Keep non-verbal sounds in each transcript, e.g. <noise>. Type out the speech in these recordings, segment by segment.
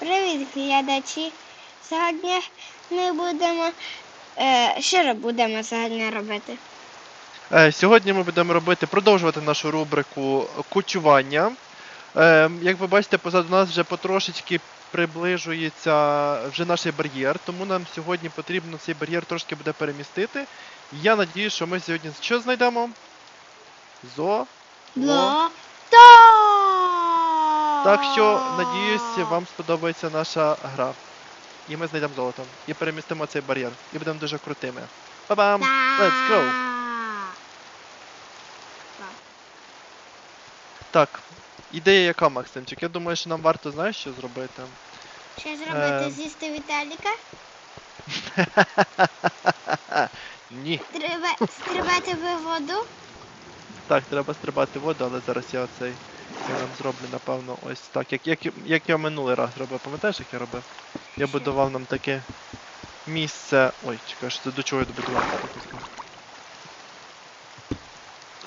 Привіт, глядачі. Сьогодні ми будемо. Е, що будемо сьогодні робити? Е, Сьогодні ми будемо робити, продовжувати нашу рубрику кочування. Е, Як ви бачите, позаду нас вже потрошечки приближується вже наш бар'єр, тому нам сьогодні потрібно цей бар'єр трошки буде перемістити. Я надію, що ми сьогодні що знайдемо? Зо. Бло. Так що, надіюсь, вам сподобається наша гра. І ми знайдемо золото. І перемістимо цей бар'єр. І будемо дуже крутими. Па-бам! Let's go! Так, ідея яка, Максимчик? Я думаю, що нам варто знаєш, що зробити. Що зробити? Е. З'їсти Віталіка? <laughs> Ні. Треба стрибати в воду? Так, треба стрибати в воду, але зараз я оцей. Я нам зроблю, напевно, ось так. Як, як, як я минулий раз робив, пам'ятаєш, як я робив? Я будував нам таке місце. Ой, чекай, що це до чого я добудував?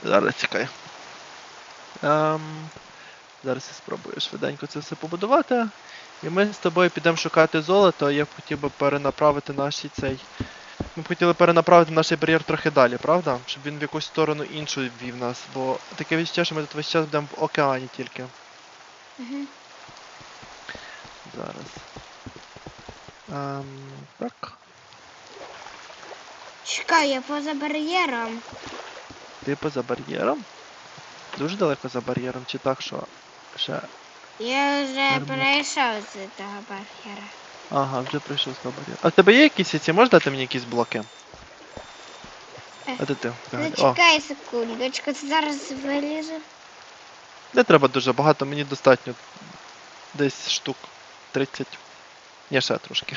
Зараз чекай. Ем, зараз я спробую швиденько це все побудувати. І ми з тобою підемо шукати золото. Я б хотів би перенаправити наш цей. Ми б хотіли перенаправити наш бар'єр трохи далі, правда? Щоб він в якусь сторону іншу вів нас, бо таке відчуття, що ми тут весь час будемо в океані тільки. Угу. Зараз. Ем, так. Чекай, я поза бар'єром. Типу за бар'єром. Дуже далеко за бар'єром, чи так, що ще. Я вже перейшов з того бар'єра. Ага, вже прийшов бар'єром. А в тебе є якісь ці? Можеш дати мені якісь блоки? Е, А де ти? Зачекай секундочку, це зараз вилізу. не треба дуже багато, мені достатньо. Десь штук 30. Ні, ще трошки.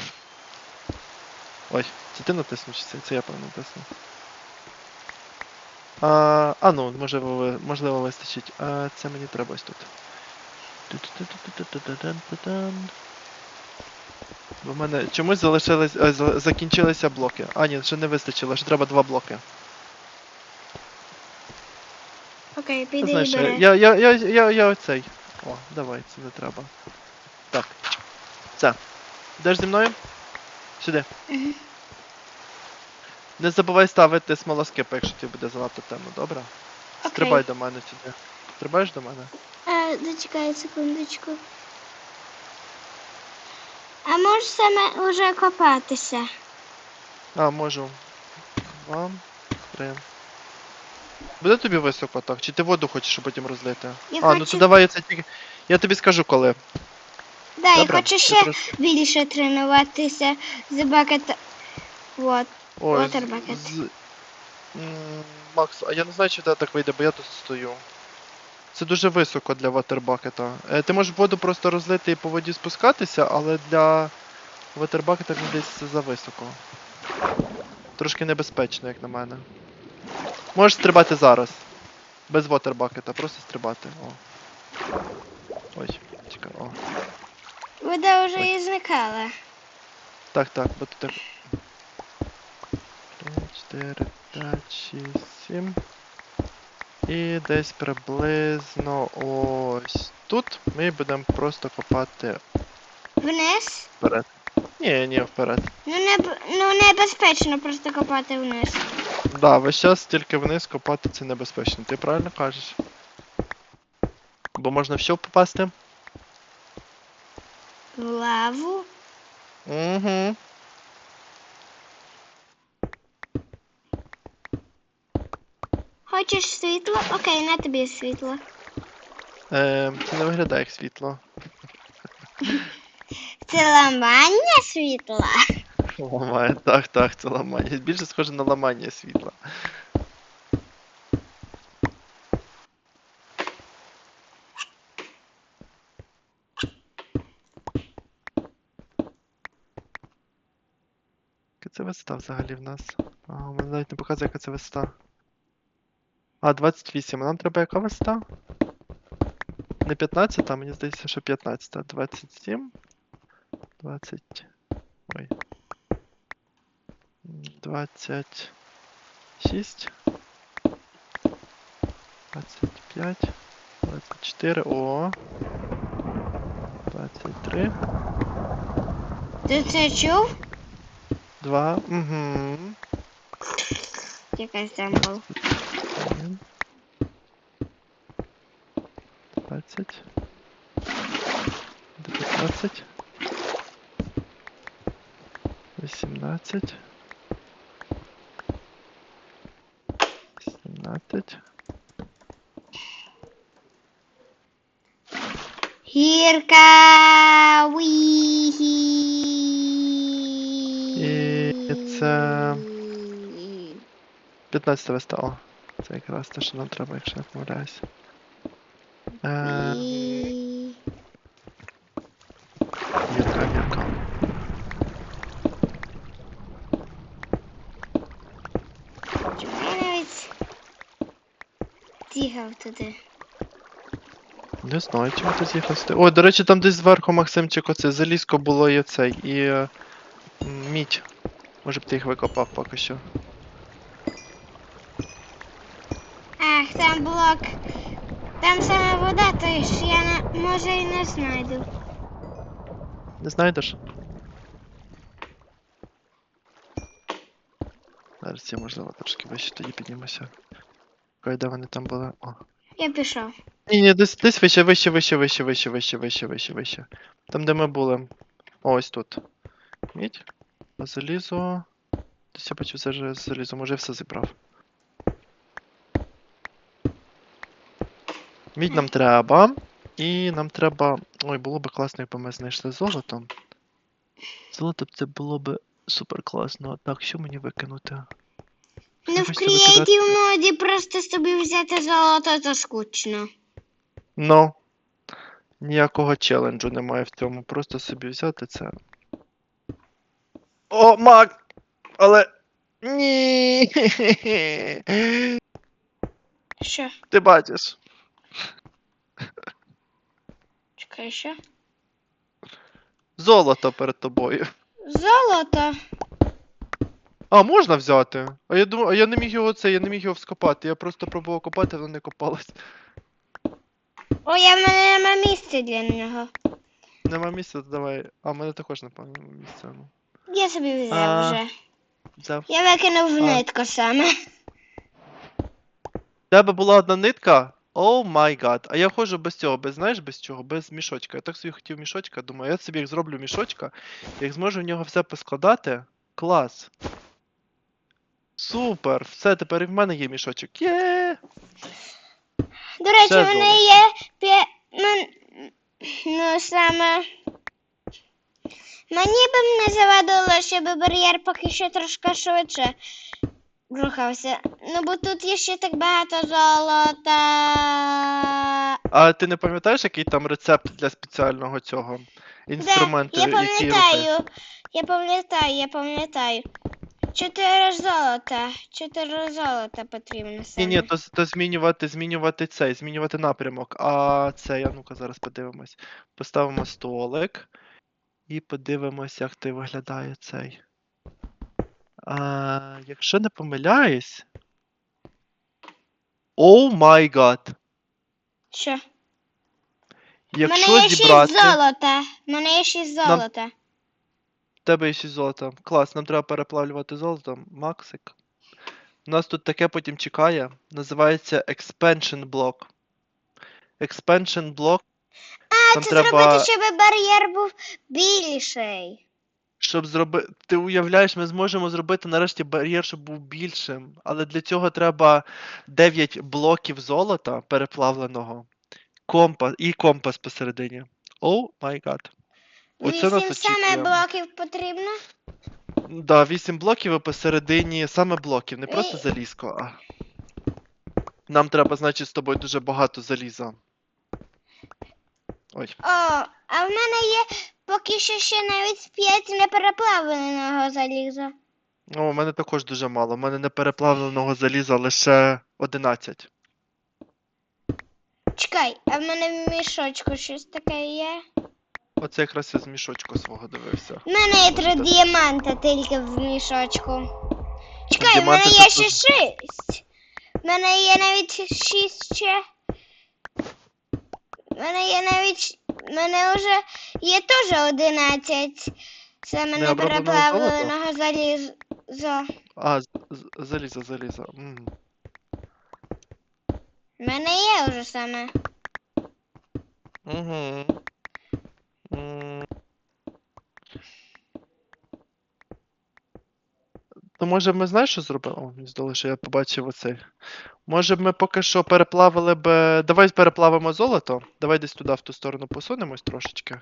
Ой, це ти натиснув чи це? Це я певно натиснув. А, а ну, можливо, ви- можливо вистачить. А, це мені треба ось тут. Бо в мене чомусь залишились, е, ой, закінчилися блоки. А, ні, ще не вистачило, ще треба два блоки. Окей, Ти піди знаєш, і бери. я, я, я, я, я оцей. О, давай, це не треба. Так. Це. Йдеш зі мною? Сюди. Не забувай ставити смолоскип, якщо тобі буде золота темно, добре? Окей. Стрибай до мене сюди. Стрибаєш до мене? Е, зачекай секундочку. А можеш саме уже копатися? А, можу. Два, три. Буде тобі високо так? Чи ти воду хочеш, потім розлити? Я а, ну то давай я це тільки. Я тобі скажу коли. Да, я Добре? хочу ще просто- більше тренуватися з бакета. Вот. Ой, Water з- bucket. з- М, Макс, а я не знаю, чи тебе так вийде, бо я тут стою. Це дуже високо для ватербакета. Е, ти можеш воду просто розлити і по воді спускатися, але для ватербакета мені десь це за високо. Трошки небезпечно, як на мене. Можеш стрибати зараз. Без ватербакета, просто стрибати. О. Ой, чекай, о. Вода вже і зникала. Так, так, бо тут так. 3, 4, 5, 6, 7. І десь приблизно ось тут ми будемо просто копати Вниз? вперед. Ні, ні, вперед. Ну, не, ну небезпечно просто копати вниз. Да, весь час тільки вниз копати це небезпечно. Ти правильно кажеш. Бо можна в що попасти? В лаву. Угу. Хочеш світло? Окей, на тобі світло. Е, це не виглядає як світло. <laughs> Це ламання світла. Ламає, так, так, це ламання. Більше схоже на ламання світла. Яка це висота взагалі в нас? А, у мене навіть не показує, яка це висота. А, 28. А нам треба яка висота? Не 15, а мені здається, що 15. 27. 20. Ой. М, 26. 25. 24. О. 23. Ти це чув? 2. Угу. Якась там був. 1. 20. 19. 18. 17. Гірка! І це 15 виста. Якраз те, що нам треба, якщо не помиляюся. Е. Чому я навіть тігав туди? Не знаю, чому ти з'їхав сюди. Ой, до речі, там десь зверху Максимчик оце залізко було і оцей, і е, мідь. Може б ти їх викопав поки що. Там блок. Там саме вода, то я не, може і не знайду. Не знайдеш? Зараз я, можливо, трошки вище тоді піднімуся. Кой, де вони там були? О. Я пішов. Ні, ні, десь, десь вище, вище, вище, вище, вище, вище, вище, вище, вище. Там, де ми були. О, ось тут. Мідь. Залізо. Десь я бачив це залізо, може я все зібрав. Мідь нам треба. І нам треба. Ой, було б класно, якби ми знайшли золото. Золото б це було б супер класно. Так, що мені викинути? Ну, в креатив моді просто собі взяти золото, то скучно. Ну. Ніякого челенджу немає в цьому. Просто собі взяти це. О, мак! Але. Ні. Що? Ти бачиш. Чекай, що? Золото перед тобою. Золото. А, можна взяти? А я думаю, а я не міг його це, я не міг його вскопати. Я просто пробував копати, воно не копалось. О, я в мене нема місця для нього. Нема місця, то давай. А, в мене також, напевно, нема місця. Ну. Я собі взяв А. вже. Взяв. Я викинув в А. нитку саме. В тебе була одна нитка? О май гад. А я ходжу без цього, без знаєш без чого? Без мішочка. Я так собі хотів мішочка, думаю, я собі як зроблю мішочка, як зможу в нього все поскладати. Клас. Супер! Все, тепер і в мене є мішочок. Є! До речі, Все в мене є п'є... Ну, ну саме. Мені б не завадило, щоб бар'єр поки що трошки швидше рухався. Ну, бо тут є ще так багато золота. А ти не пам'ятаєш, який там рецепт для спеціального цього інструменту, я який робити? пам'ятаю, я пам'ятаю, я пам'ятаю. Чотири золота. Чотири золота потрібно Ні, саме. ні, то, то змінювати, змінювати цей, змінювати напрямок. А це, я ну-ка зараз подивимось. Поставимо столик і подивимось, як той виглядає цей. А, якщо не помиляюсь. Оу май гад. Що? Якщо мене є зібрати. шість золота. У мене є шість Нам- золота. В тебе є 6 золота. Клас, нам треба переплавлювати золото. Максик. У нас тут таке потім чекає. Називається Expansion Block. Expansion Block. А, Там це треба- зробити, щоб бар'єр був більший. Щоб зробити. Ти уявляєш, ми зможемо зробити нарешті бар'єр, щоб був більшим. Але для цього треба 9 блоків золота переплавленого. Компас і компас посередині. О май гад. Оце нас саме очікує. блоків потрібно. Да, 8 блоків і посередині саме блоків, не просто залізко, а. Нам треба, значить, з тобою дуже багато заліза. Ой. О, а в мене є поки що ще навіть п'ять непереплавленого заліза. О, у мене також дуже мало. У мене непереплавленого заліза лише 11. Чекай, а в мене в мішочку щось таке є. Оце якраз я з мішочку свого дивився. У мене є три діаманта тільки в мішочку. Чекай, в Діаманти мене це є ще тут- шість. В мене є навіть шість ще. В мене є навіть мене вже є теж 11 саме Необробленого непереплавленого заліза. А, з- з- залізо, залізо. В мене є вже саме. Угу. То може ми знаєш, що зробили? О, мені здалося, що я побачив оцей. Може б ми поки що переплавили б. Давай переплавимо золото. Давай десь туди в ту сторону посунемось трошечки.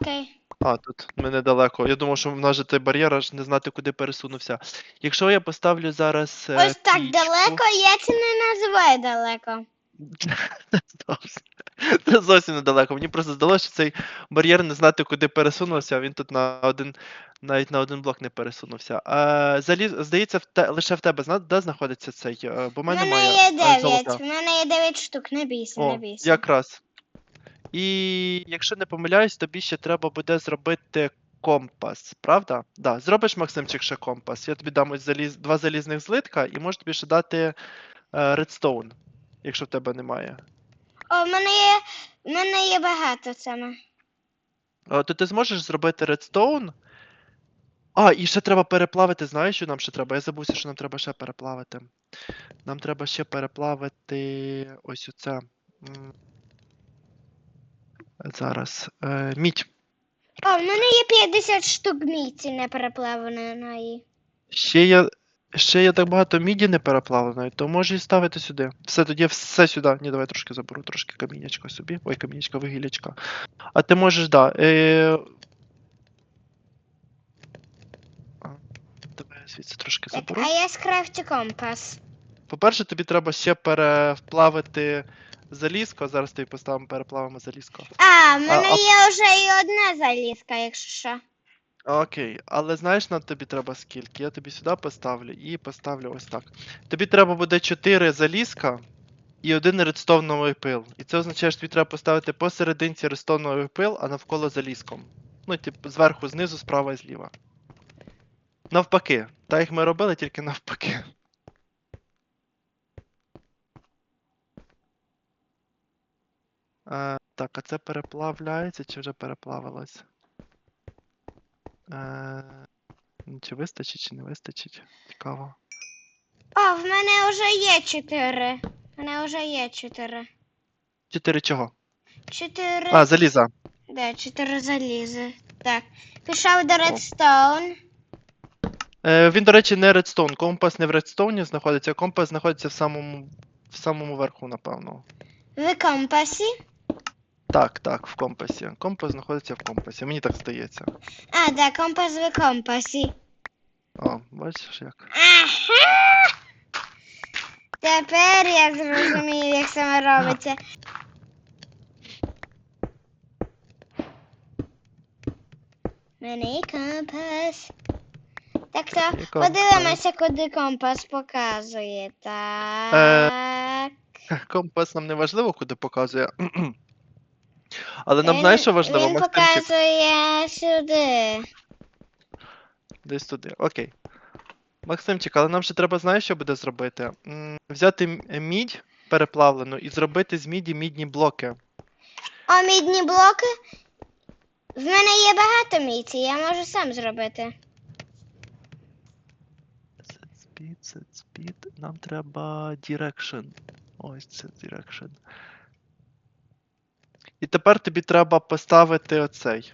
Окей. А, тут ми недалеко. Я думав, що в нас же той бар'єр, аж не знати, куди пересунувся. Якщо я поставлю зараз. е, Ось так пічку- далеко, я це не називаю далеко. <laughs> <laughs> Це зовсім недалеко. Мені просто здалося, що цей бар'єр не знати, куди пересунувся, а він тут на один, навіть на один блок не пересунувся. А, заліз, здається, в те, лише в тебе зна, де знаходиться цей, е, бо в В мене мене немає є е, 9. золота. В мене є 9 штук, не бійся, не бійся. якраз. І якщо не помиляюсь, тобі ще треба буде зробити компас, правда? Да, зробиш, Максимчик, ще компас. Я тобі дам ось заліз, два залізних злитка і можу тобі ще дати е, редстоун, якщо в тебе немає. О, в мене є. В мене є багато саме. Е, То ти зможеш зробити редстоун. А, і ще треба переплавити. Знаєш, що нам ще треба? Я забувся, що нам треба ще переплавити. Нам треба ще переплавити ось оце. Зараз. Е, мідь. О, в мене є 50 штук міці не переплавленої. Ще є. Ще є так багато міді не переплавленої, то можеш і ставити сюди. Все, тоді все сюди. Ні, давай трошки заберу, трошки камінячка собі. Ой, камінячка, вигілячка. А ти можеш, да. Е... а, Давай я звідси трошки Так, заберу. а я скрафтю компас. По-перше, тобі треба ще переплавити залізко. Зараз тобі поставимо переплавимо залізко. А, в мене а- є вже і одна залізка, якщо що. Окей, але знаєш, нам тобі треба скільки? Я тобі сюди поставлю і поставлю ось так. Тобі треба буде 4 залізка і один редстоуновий пил. І це означає, що тобі треба поставити посерединці редстоуновий пил, а навколо залізком. Ну, типу, зверху, знизу, справа і зліва. Навпаки. Так як ми робили, тільки навпаки. Е, так, а це переплавляється чи вже переплавилось? Е, чи вистачить, чи не вистачить? Цікаво. О, в мене вже є 4. В мене вже є 4. Чотири чого? 4. А, заліза. Да, 4 залізи. Так. Пішов до редстоун. Е, він, до речі, не редстоун. Компас не в редстоуні знаходиться, компас знаходиться в самому, в самому верху, напевно. В компасі. Так, так, в компасі. Компас знаходиться в компасі. Мені так здається. А, да, компас в компасі. О, бачиш як. Ага! Тепер я зрозумів, як саме робиться. Мене є компас. Так то Є компас. подивимося, куди компас показує. Так. Компас нам не важливо, куди показує. Але нам Він- знаєш, що важливо, Він Максимчик? показує сюди. Десь туди. Окей. Максимчик, але нам ще треба, знаєш, що буде зробити? М, Взяти м- мідь переплавлену і зробити з міді мідні блоки. О, мідні блоки. В мене є багато міці, я можу сам зробити. Set speed, set speed. Нам треба direction. Ось це direction. І тепер тобі треба поставити оцей.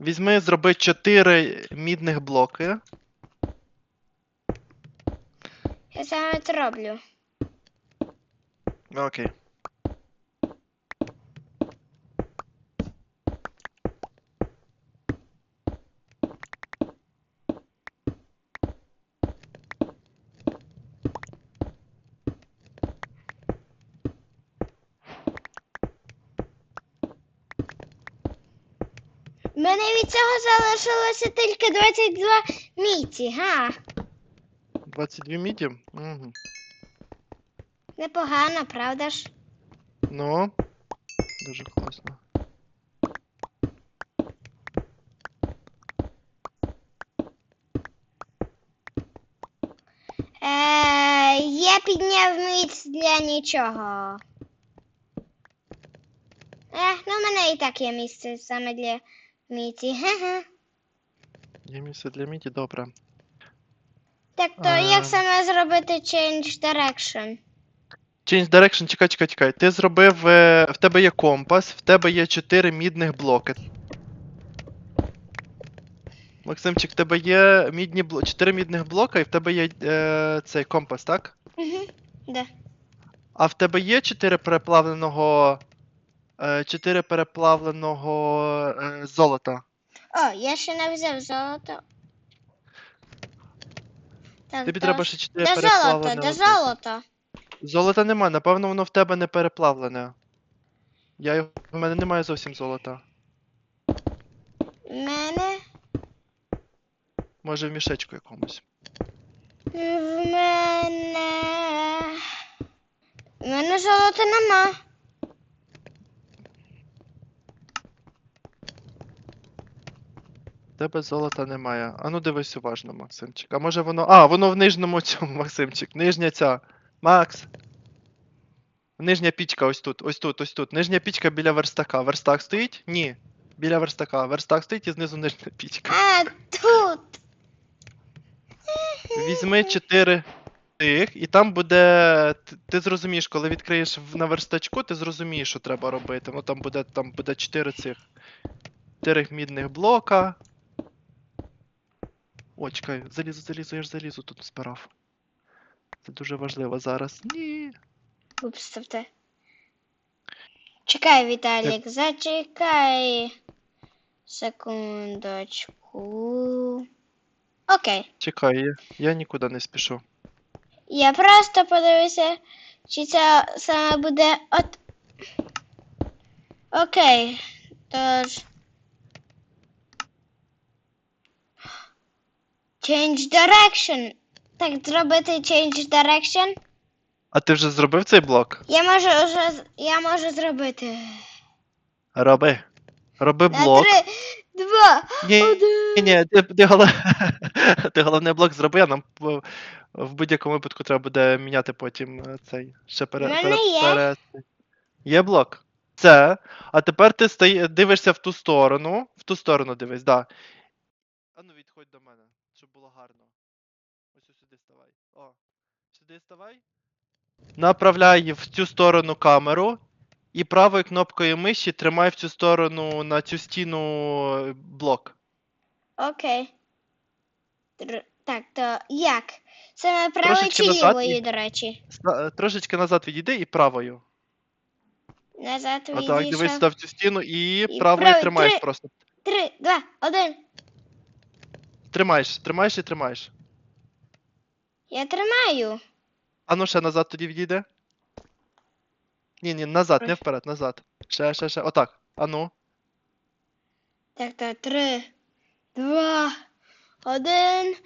Візьми, зроби 4 мідних блоки. Я саме це роблю. Окей. В мене від цього залишилося тільки 22 міці, га? 22 міді? Угу. Непогано, правда ж? Ну, дуже класно. Е, я підняв міць для нічого. Е, ну Ну, у мене і так є місце саме для міті. Ге-ге. Є місце для міді, добре. Так, то Ем. як саме зробити change direction? Change direction, чекай, чекай, чекай. Ти зробив. е, В тебе є компас, в тебе є 4 мідних блоки. Максимчик, в тебе є мідні бло... 4 мідних блока, і в тебе є е, цей компас, так? Угу. Да. А в тебе є 4 переплавленого. Е, 4 переплавленого е, золота. О, я ще не взяв золото. Так, Тобі то треба ще 4 Де золото? переплавленого. Де золота. золото? Золота нема, напевно, воно в тебе не переплавлене. Я його. В мене немає зовсім золота. В мене. Може в мішечку якомусь. В мене. В мене золота нема. Тебе золота немає. А ну дивись уважно, Максимчик. А може воно. А, воно в нижньому цьому, <laughs> Максимчик. Нижня ця. Макс. Нижня пічка ось тут, ось тут, ось тут. Нижня пічка біля верстака. Верстак стоїть? Ні. Біля верстака. Верстак стоїть і знизу нижня пічка. А, тут. Візьми 4 тих, і там буде. Ти зрозумієш, коли відкриєш в- на верстачку, ти зрозумієш, що треба робити. Ну там буде там буде 4 цих. 4 мідних блока. О, чекай, залізу, залізу, я ж залізу тут збирав. Це дуже важливо зараз. Ні. Упс, ставте. Чекай, Віталік, зачекай. Секундочку. Окей. Чекай, я, я нікуди не спішу. Я просто подивлюся, чи це саме буде от. Окей. Тож. Change direction. Так, зробити change direction. А ти вже зробив цей блок? Я можу вже. Я можу зробити. Роби. Роби На блок. три, два, Ні, один. ні, ні, ти, ти, голов... <laughs> ти головний блок зроби, а нам в, будь-якому випадку треба буде міняти потім е, цей. Ще пере, пере, є. пере- Є блок? Це. А тепер ти стої... дивишся в ту сторону. В ту сторону дивись, да. А ну відходь до мене, щоб було гарно. Ось сюди ставай. О. Сюди ставай. Направляй в цю сторону камеру. І правою кнопкою миші тримай в цю сторону на цю стіну е, блок. Окей. Тр- Так, то як? Саме правою Трошечки чи назад лівою, і- до речі? Ста- е, Трошечки назад відійди і правою. Назад Отак, дивись відійшов. сюди в цю стіну і, І правою правою тримаєш три. просто. Три, два, один. Тримаєш, тримаєш і тримаєш. Я тримаю. А ну ще назад тоді відійде. Ні, ні, назад, не вперед, назад. Ще, ще, ще. Отак. А ну. Так, то три, два, один.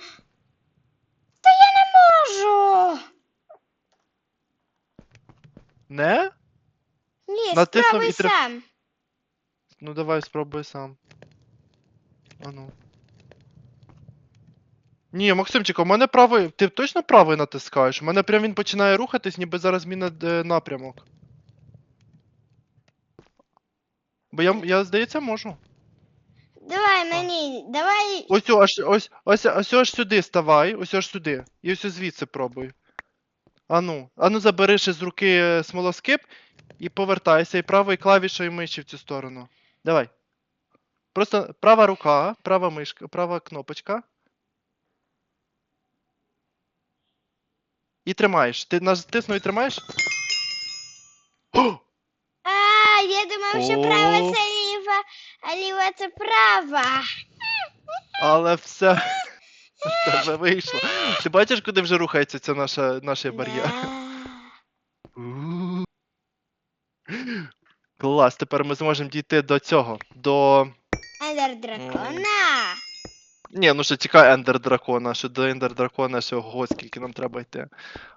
Та я не можу. Не? Ні, Натиснув спробуй і три- сам. Ну давай спробуй сам. А ну. Ні, Максимчик, у мене правий. Ти точно правий натискаєш? У мене прям він починає рухатись, ніби зараз зміна е, напрямок. Бо я, я, здається, можу. Давай мені, давай. Ось, аж, ось, ось, ось аж сюди ставай, ось аж сюди. І ось звідси пробуй. Ану, ану забери ще з руки е, смолоскип і повертайся, і правою клавішою миші в цю сторону. Давай. Просто права рука, права мишка, права кнопочка. І тримаєш. Ти натиснув і тримаєш? О! А, я думав, що права це ліва, а ліва це права. Але все. <laughs> в тебе вийшло. Ти бачиш, куди вже рухається ця наша, наш бар'єр? У. <gasps> Клас, тепер ми зможемо дійти до цього. До. Ендер дракона. Ні, ну ще чекай ендер дракона, що до ендер дракона ще ого, скільки нам треба йти.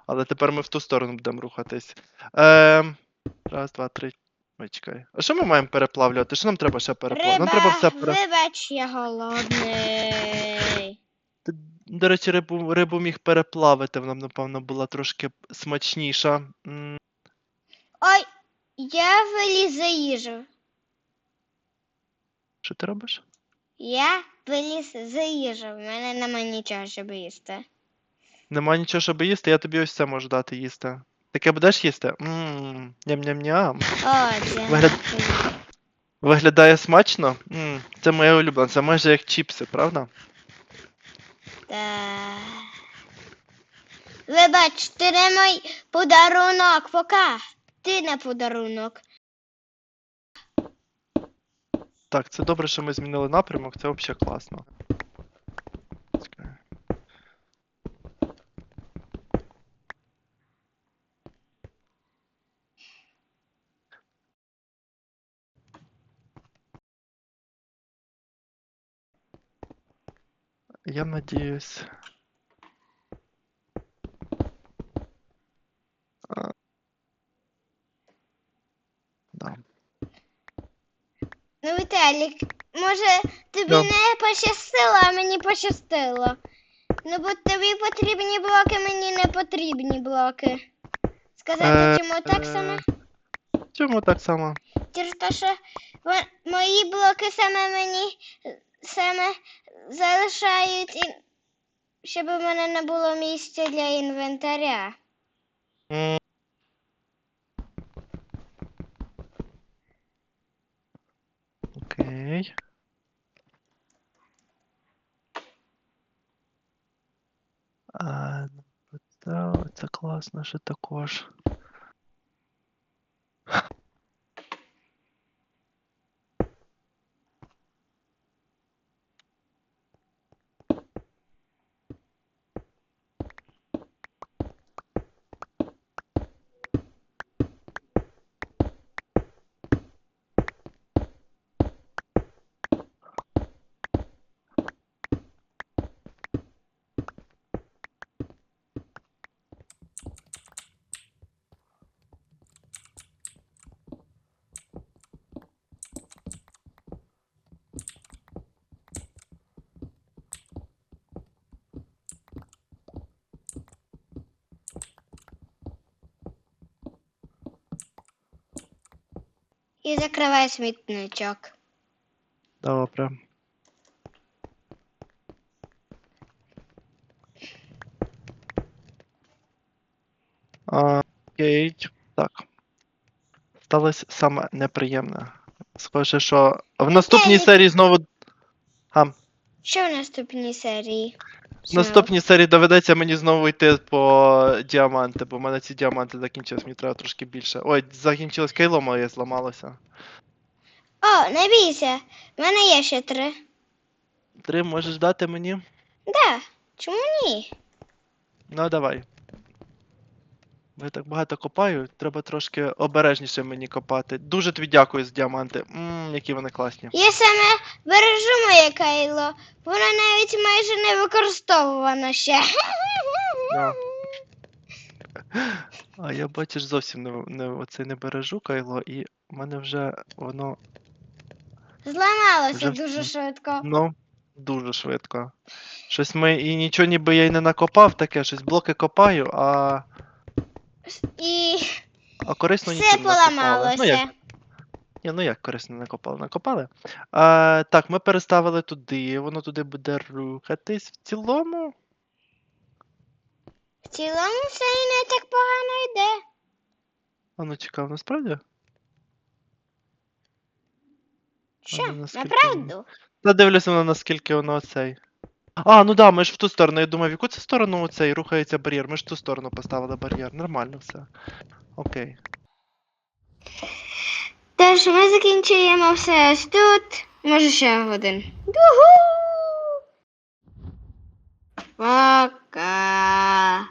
Але тепер ми в ту сторону будемо рухатись. Ем... Раз, два, три. Ой, чекай. А що ми маємо переплавлювати? Що нам треба ще переплавляти? Нам треба все пере... вибач, я голодний. Ти, До речі, рибу, рибу міг переплавити, вона напевно, була трошки смачніша. М, Ой, я виліз за їжу. Що ти робиш? Я виліз з їжі, в мене нема нічого, щоб їсти. Нема нічого, щоб їсти, я тобі ось це можу дати їсти. Таке будеш їсти? Ммм, ням-ням-ням. О, дякую. Виглядає смачно? Ммм, це моє улюблене, це майже як чіпси, правда? Та... Вибач, ти не мій подарунок, пока. Ти не подарунок. Так, це добре, що ми змінили напрямок, це взагалі класно. Я надіюсь. А. Да. Ну, Віталік, може тобі Да. не пощастило, а мені пощастило. Ну, бо тобі потрібні блоки, мені не потрібні блоки. Сказати, Е, чому так саме? Чому так само? Через те, що мої блоки саме мені е, саме залишають, і... щоб у мене не було місця для інвентаря. М. Окей. А, ну, це, це класно, що також. І закривай смітничок. Добре. Окей. Так. Сталося саме неприємне. Схоже, що в наступній серії знову. А, Що в наступній серії? Наступній серії доведеться мені знову йти по діаманти, бо в мене ці діаманти закінчились, мені треба трошки більше. Ой, закінчилось кайло моє зламалося. О, не бійся, в мене є ще три. Три можеш дати мені? Да, чому ні? Ну, давай. Бо я так багато копаю, треба трошки обережніше мені копати. Дуже тобі дякую за діаманти. Ммм, які вони класні. Я саме бережу моє кайло. Воно навіть майже не використовувано ще. А я бачиш зовсім не, не оце не бережу кайло, і в мене вже воно Зламалося Вже дуже швидко. ну дуже швидко. Щось ми і нічого ніби я й не накопав таке, щось блоки копаю, а, І а корисно все не. Ну поламалося. як, ні, ну як корисно накопали? Накопали. А, так, ми переставили туди, воно туди буде рухатись. В цілому. В цілому все і не так погано йде. А ну цікаво, насправді? Що, ну, наскільки направду? Та дивлюся на наскільки воно цей. А, ну да, ми ж в ту сторону. Я думаю, в яку це сторону цей рухається бар'єр. Ми ж в ту сторону поставили бар'єр. Нормально все. Окей. Тож ми закінчуємо все аж тут. Може ще один. Дугу! Пока.